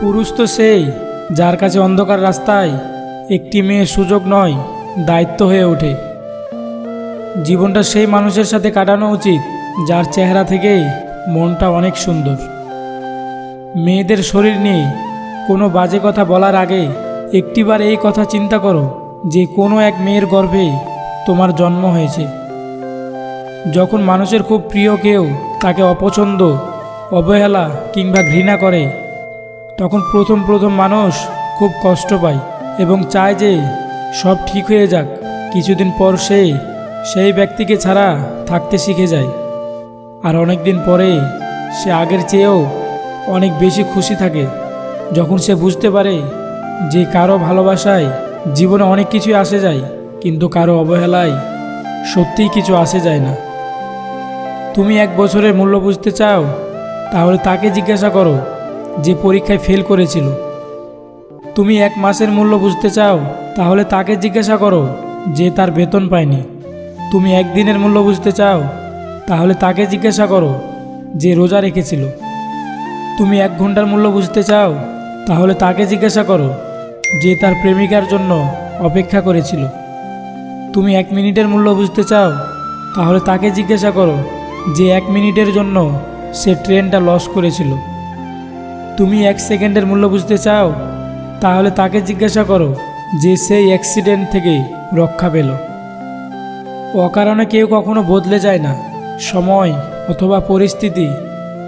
পুরুষ তো সেই, যার কাছে অন্ধকার রাস্তায় একটি মেয়ের সুযোগ নয়, দায়িত্ব হয়ে ওঠে। জীবনটা সেই মানুষের সাথে কাটানো উচিত, যার চেহারা থেকে মনটা অনেক সুন্দর। মেয়েদের শরীর নিয়ে কোনো বাজে কথা বলার আগে একটিবার এই কথা চিন্তা করো যে কোনো এক মেয়ের গর্ভে তোমার জন্ম হয়েছে। যখন মানুষের খুব প্রিয় কেউ তাকে অপছন্দ, অবহেলা কিংবা ঘৃণা করে তখন প্রথম প্রথম মানুষ খুব কষ্ট পায় এবং চায় যে সব ঠিক হয়ে যাক। কিছুদিন পর সে সেই ব্যক্তিকে ছাড়া থাকতে শিখে যায়। আর অনেক দিন পরে সে আগের চেয়েও অনেক বেশি খুশি থাকে। যখন সে বুঝতে পারে যে কারও ভালোবাসায় জীবনে অনেক কিছুই আসে যায়, কিন্তু কারও অবহেলায় সত্যিই কিছু আসে যায় না। তুমি এক বছরের মূল্য বুঝতে চাও, তাহলে তাকে জিজ্ঞাসা করো যে পরীক্ষায় ফেল করেছিল। তুমি এক মাসের মূল্য বুঝতে চাও, তাহলে তাকে জিজ্ঞাসা করো যে তার বেতন পায়নি। তুমি একদিনের মূল্য বুঝতে চাও, তাহলে তাকে জিজ্ঞাসা করো যে রোজা রেখেছিল। তুমি এক ঘণ্টার মূল্য বুঝতে চাও, তাহলে তাকে জিজ্ঞাসা করো যে তার প্রেমিকার জন্য অপেক্ষা করেছিল। তুমি এক মিনিটের মূল্য বুঝতে চাও, তাহলে তাকে জিজ্ঞাসা করো যে এক মিনিটের জন্য সে ট্রেনটা লস করেছিল। তুমি এক সেকেন্ডের মূল্য বুঝতে চাও? তাহলে তাকে জিজ্ঞাসা করো, যে সেই অ্যাক্সিডেন্ট থেকে রক্ষা পেল। অকারণে কেউ কখনো বদলে যায় না। সময় অথবা পরিস্থিতি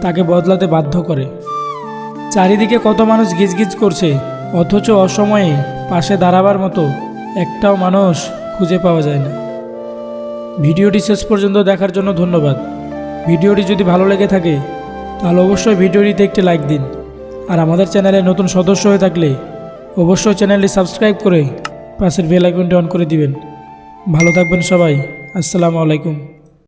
তাকে বদলাতে বাধ্য করে। চারিদিকে কত মানুষ গিজগিজ করছে, অথচ অসময়ে পাশে দাঁড়াবার মতো একটাও মানুষ খুঁজে পাওয়া যায় না। ভিডিওটি শেষ পর্যন্ত দেখার জন্য ধন্যবাদ। ভিডিওটি যদি ভালো লেগে থাকে, তাহলে অবশ্যই ভিডিওটিতে একটি লাইক দিন। আর আমাদের চ্যানেলে নতুন সদস্য হয়ে থাকলে অবশ্যই চ্যানেলটি সাবস্ক্রাইব করে পাশের বেল আইকনটি অন করে দিবেন। ভালো থাকবেন সবাই। আসসালামু আলাইকুম।